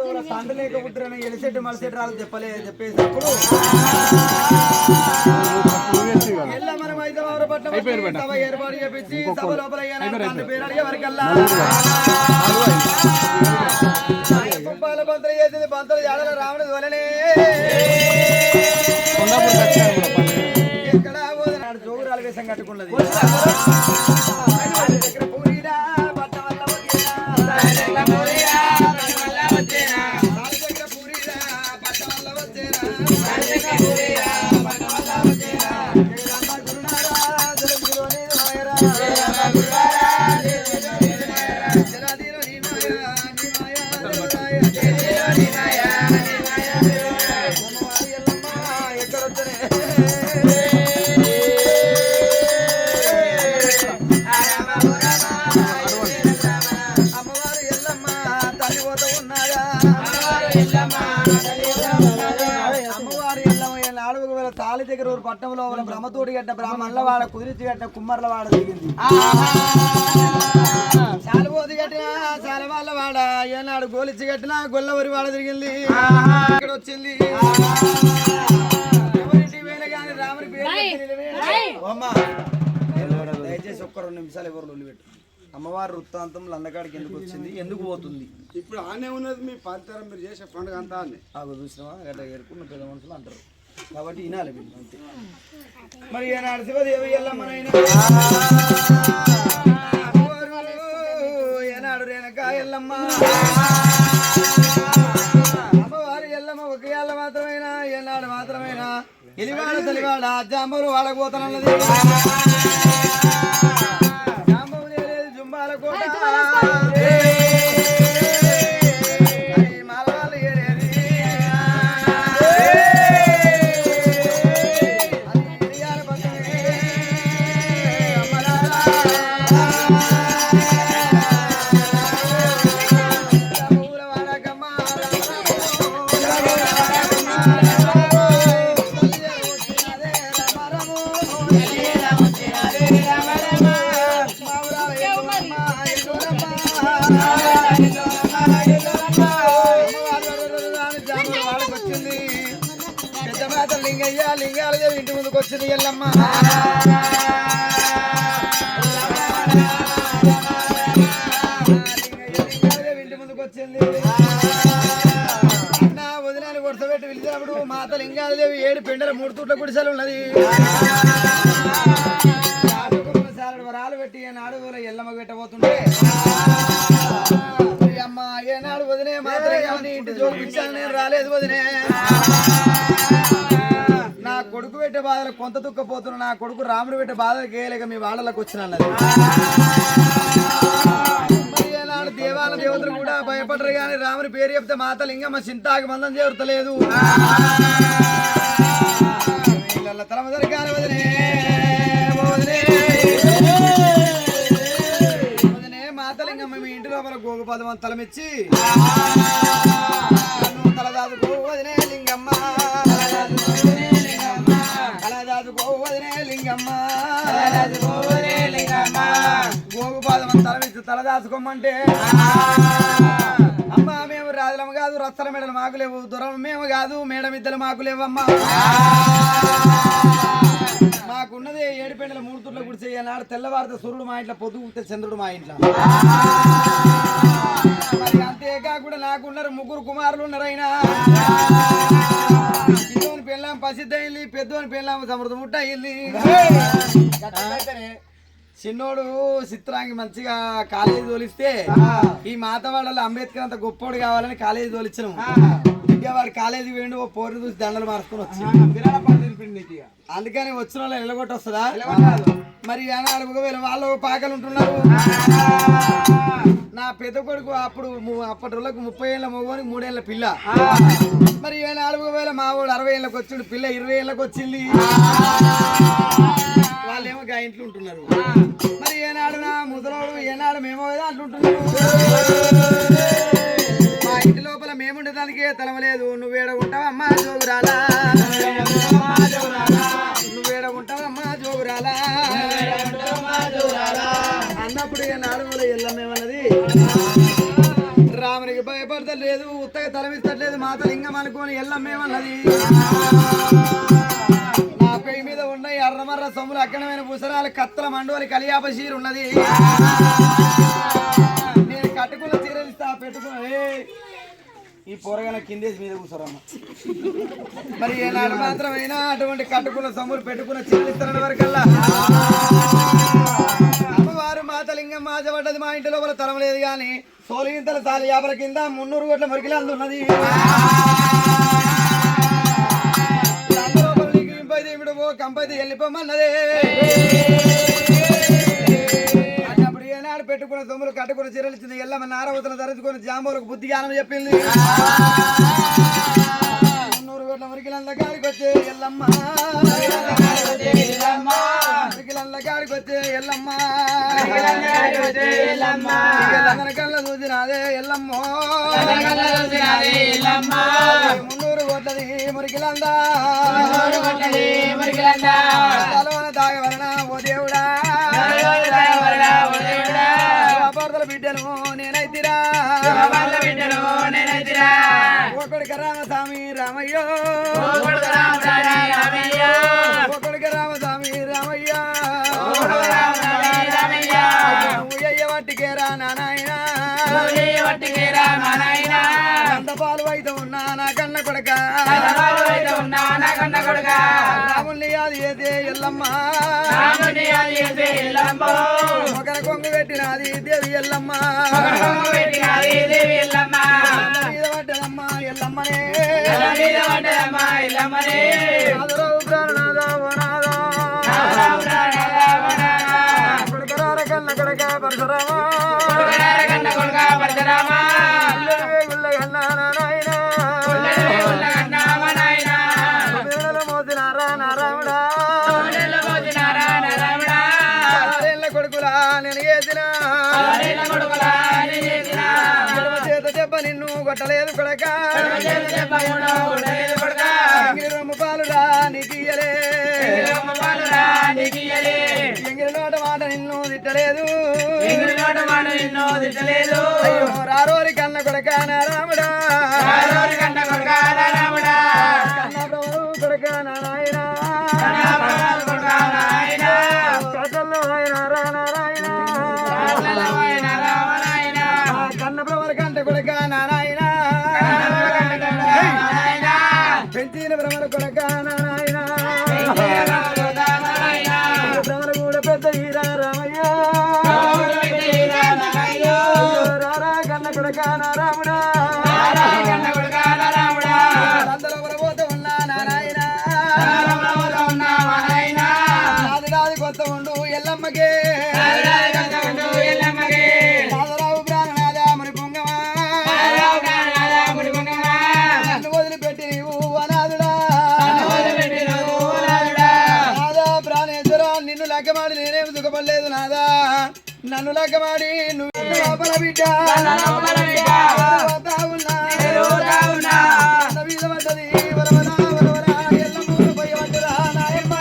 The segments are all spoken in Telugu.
లేక పుట్టిన ఎలిసెట్టు మలసెట్టు రాళ్ళు చెప్పలే సభ ఏర్పాటు చేపించి సభ లోపల తండ్రి పేరు అడిగే వరకల్లా కుంపాల బంతులు చేసింది బంతులు జాడల రావణుడు వలనే. ఎక్కడ జోగురాలు వేషం కట్టుకున్నది. పట్టణంలో వాళ్ళ బ్రహ్మతోటి గట్ట బ్రాహ్మణుల వాడ కుదిరించి గట్ట కుమ్మర్ల వాడ దిగింది చాలబోది కట్టిన చాలా వాళ్ళ వాడ ఏనాడు గోలిచ్చి కట్టిన గొల్లవరి వాడ తిరిగింది ఇక్కడ వచ్చింది. ఎవరింటి రాముని పేరు అమ్మా. దయచేసి ఒక్క రెండు నిమిషాలు ఎవరు లొల్లి పెట్టు అమ్మవారి వృత్తాంతం లందకాడికి ఎందుకు వచ్చింది? ఎందుకు పోతుంది? ఇప్పుడు ఆనే ఉన్నది మీ పంతరం మీరు చేసే పండుగ అంతా. ఆగు చూసినావా? గట్ట పెద్ద మనుషులు అంటారు. కాబట్టి వినాలి వీళ్ళు అంతే. మరి ఏనాడు శివదేవి ఎల్లమ్మనైనా. ఏనాడు రేణక ఎల్లమ్మ. అమ్మవారి ఎల్లమ్మ ఒక ఏళ్ళ మాత్రమేనా? ఏనాడు మాత్రమేనా? ఎలివాడ తలివాడ జాంబవులు వాడకపోతానన్నది వచ్చింది ఎల్లమ్మ. ఇంటి ముందుకు వచ్చింది. అన్న వదినాన్ని వరుసపెట్టి పిలిచినప్పుడు మాత లింగాలదేవి ఏడు పెండల మూడు తూట్ల గుడిసెలు ఉన్నది. వరాలు పెట్టి ఏనాడు ఎల్లమ్మ పెట్టబోతుంటే అమ్మ ఏనాడు వదినే మాత్రం ఇంటి జోడిపించాను నేను రాలేదు వదినే. కొడుకు పెట్టే బాధలు కొంత దుఃఖపోతున్నా నా కొడుకు రాముడు పెట్టే బాధలు గేయలేక మీ వాళ్ళకి వచ్చిన దేవాల దేవతలు కూడా భయపడరు కానీ రాముని పేరు చెప్తే మాత లింగమ్మ చింతాకి మందం చేరుతలేదు. వీళ్ళ తలమ వదినే వదినే. వదినే మాతలింగమ్మ మీ ఇంటి లోపల గోగుపదం అని తలమిచ్చి. నన్ను తలదాదుకో వదినే లింగమ్మ. తలదాదుకో వదినే లింగమ్మ. గోగుపాదం అని తలమిచ్చి తలదాచుకోమంటే అమ్మా మేము రాజులం కాదు రచ్చల మెడలు మాకు లేవు దూరం మేము కాదు మేడం ఇద్దరు మాకు లేవమ్మా. మాకున్నది ఏడు పెండల మూడు తుట్ల గుడి చేయనాడు తెల్లవారితే సూర్యుడు మా ఇంట్లో పొద్దుగుతే చంద్రుడు మా ఇంట్లో. మరి అంతేకాకుండా నాకున్నారు ముగ్గురు కుమారులు ఉన్నారైనా. పెళ్ళాం పసిద్ధ అయింది పెద్దోని పెళ్ళాం సమృద్ధ ముట్ట అయింది చిన్నోడు చిత్రాంగి మంచిగా కాలేజీ తోలిస్తే ఈ మాతవాడలో అంబేద్కర్ అంత గొప్పోడు కావాలని కాలేజీ తోలిచ్చినాము ఇంకా వాడు కాలేజీ వేయండి ఓ పోరు చూసి దండలు మార్చుకొని వచ్చి అందుకని వచ్చిన వాళ్ళు నిలగొట్టి వస్తుందా మరి ఆనాడు ఒకవేళ వాళ్ళు పాకలు ఉంటున్నారు. నా పెద్ద కొడుకు అప్పుడు అప్పటి రోజులకు ముప్పై ఏళ్ళ మగవానికి మూడేళ్ళ పిల్ల. మరి ఏ నాలుగు వేల మా వాడు అరవై ఏళ్ళకి వచ్చిండు పిల్ల ఇరవై ఏళ్ళకి వచ్చింది. వాళ్ళేమో గా ఇంట్లో ఉంటున్నారు. మరి ఏనాడు నా ముసలోడు ఏనాడు మేమో అంటుంటున్నాము మా ఇంటి లోపల మేముండేదానికి తలవలేదు. నువ్వేడ ఉంటావమ్మా జోగురాలా. నువ్వేడ ఉంటావమ్మా జోగురాలా. అన్నప్పుడు ఏనాడు ఎల్లమేమన్నది రామునికి భయపడతలేదు ఉత్తగా తలమిస్తలేదు మాత లింగం అనుకోని ఎల్లమ్మేమన్నది నా పెయి మీద ఉన్న ఎర్రమర్ర సొమ్ములు అక్కడమైన పుసరాలు కత్తల మండోలి కలియాప చీర ఉన్నది. నేను కట్టుకున్న చీరలు ఇస్తా పెట్టుకున్న ఈ పోరగాల కిందేసి మీద కూర్చోరమ్మ. మరి ఏనాడు మాత్రమైనా అటువంటి కట్టుకున్న సొమ్ములు పెట్టుకున్న చీరలు ఇస్తారన్న వరకల్లా? అమ్మవారు మాతలింగం మాజపడ్డది మా ఇంటి లోపల తరం లేదు కానీ సోలింతల సాలి యాభల కింద మున్నూరు కోట్ల మురికిలు అందున్నది లోపల ఇప్పుడు కంపైతే వెళ్ళిపోమన్నదే. అన్నప్పుడు ఏనాడు పెట్టుకున్న సొమ్ములు కట్టుకున్న చీరలు ఇచ్చింది ఎల్లమ్మ నారవతన ధరించుకుని జాంబోలకు బుద్ధి జ్ఞానం చెప్పింది. మున్నూరు కోట్ల మురికిలంద గాడికి వచ్చే ఎల్లమ్మ. మురికిలంద గాడికి వచ్చే ఎల్లమ్మ. లంగన కళ్ళ చూసినాదే ఎల్లమ్మో. మున్నూరు కోట్లది మురికిలందా. తలవన రామయ్యో. ఒకడికి రామస్వామి రామయ్య. నువ్వు అయ్య వాటికే రా నాయన అంత పాలు అయితే ఉన్నా నా కన్న కొడక. రాముల్ని అది ఏదే ఎల్లమ్మ. ఒకరి కొంగు పెట్టినది దేవి ఎల్లమ్మ. ఎల్లమ్మనే నాదరావు కొడక పరశురామా. కొట్టలేదు కొడక. ఎంగిలి రొమ్ము పాలురా నీకు ఇయ్యలే. ఎంగిలి నోట మాట నిన్ను తిట్టలేదు. అయ్యో రారోరి రామయ్య రామయ్య రామయ్య రామయ్య రామయ్య రామయ్య లెక్కమాడి నేనేమి సుఖపడలేదు నాదా నన్ను లెక్కమాడి నువ్వు లోపల బిడ్డ పోతా ఉన్నా. నన్న మీద పడ్డది వరవరా, వరవరా, ఎల్లమ్మూరు పోయి పడ్డరా నాయమ్మ.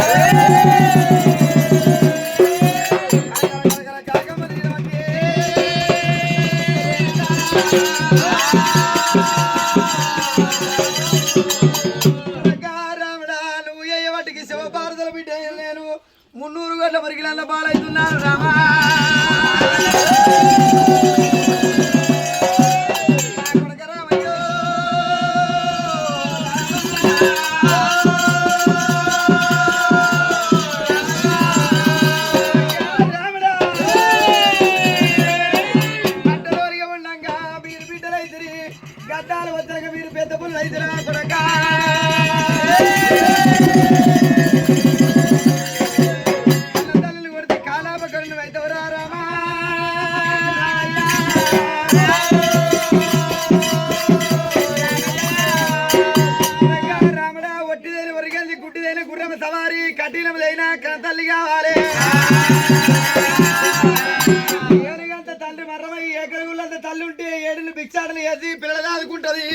కనకర గంటల మరిగిలన్న పాలవుతున్నాను రామా. బట్టలోరిగా ఉండంగా మీరు పెద్ద పుల్లు అయితిరా కొడక. పిల్లలు ఆదుకుంటది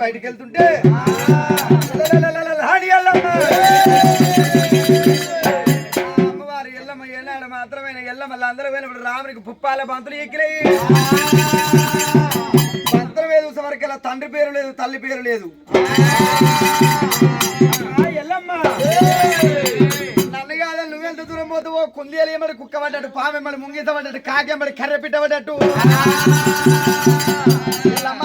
బయటకు వెళ్తుంటే తల్లి అందరూ పోయినప్పుడు రామునికి పుప్పాల బంతులు ఎక్కినాయి బంతులు మీద చూసేవరకు తండ్రి పేరు లేదు తల్లి పేరు లేదు. ఎల్లమ్మ. నన్ను కాదా నువ్వెంత దూరం పోతావో కుందేలు ఏమడి కుక్క పడ్డట్టు పామెమ్మడి ముంగీత పడ్డట్టు కాకెమ్మడి కర్రె పిట్ట పడ్డట్టు ఎల్లమ్మ.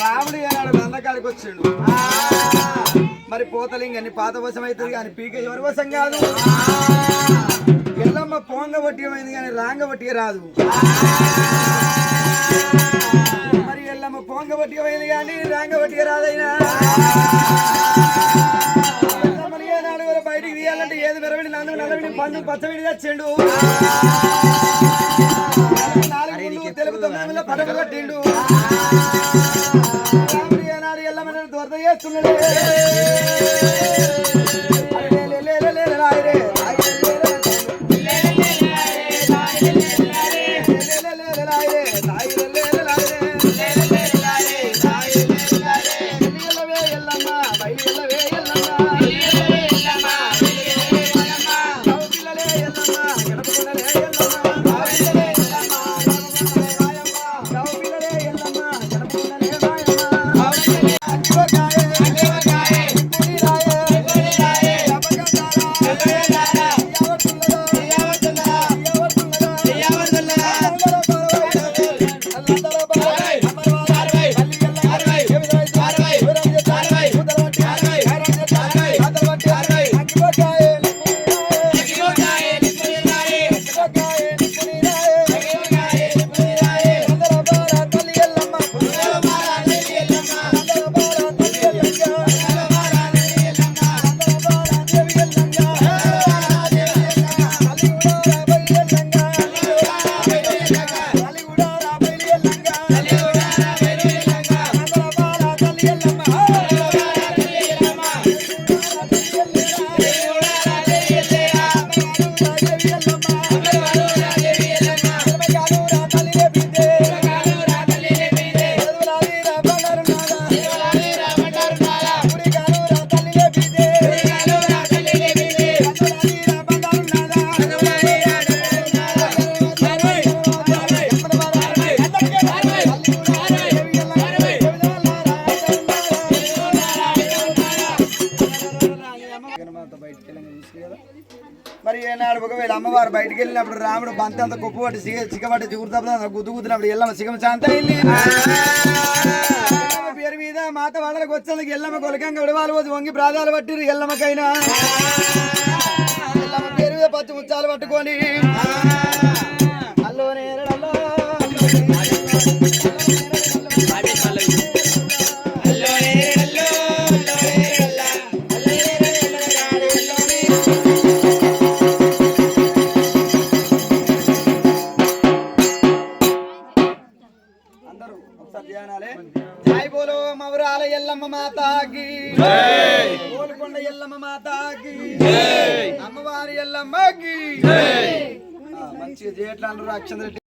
రాముడు ఏనాడు బంధకాడికి వచ్చిండు. మరి పోతలింగని పాత వశం అవుతుంది కానీ పీక ఎవరి వశం కాదు. ఎల్లమ్మ పోంగ వట్టియమైంది కానీ రాంగ వట్టియ రాదు. మరి ఎల్లమ్మ పోంగ వట్టియమైంది కానీ రాంగ వట్టియ రాదైనా? బయటికి తీయాలంటే ఏది మెరవిడి నందు నల్లవిడి పండు పచ్చవిడి తెచ్చిండు. నాలుగు కట్టిండు రాముడు ఏనాడు ఎల్లమ్మని దొరద చేస్తున్నాడు అమ్మవారు బయటికి వెళ్ళినప్పుడు రాముడు బంతి అంత కుప్పు సిగ చిక్కబట్టి చిగురుతాడు గుద్దు గుద్దినప్పుడు ఎల్లమ్మ సిగమ శాంత వెళ్ళి పేరు మీద మాత వాళ్ళకి వచ్చేందుకు ఎల్లమ్మ కొలకంగా విడవాలి పోతే వంగి ప్రాధాలు పట్టిరు ఎల్లమ్మకైనా. ఎల్లమ్మ పేరు మీద పచ్చి ముచ్చాలు పట్టుకొని. అల్లో నేరడల్లో, అమ్మవారి ఎల్లమ్మకి ఆ, మంచిగా చేయట్లా అక్షంద్ర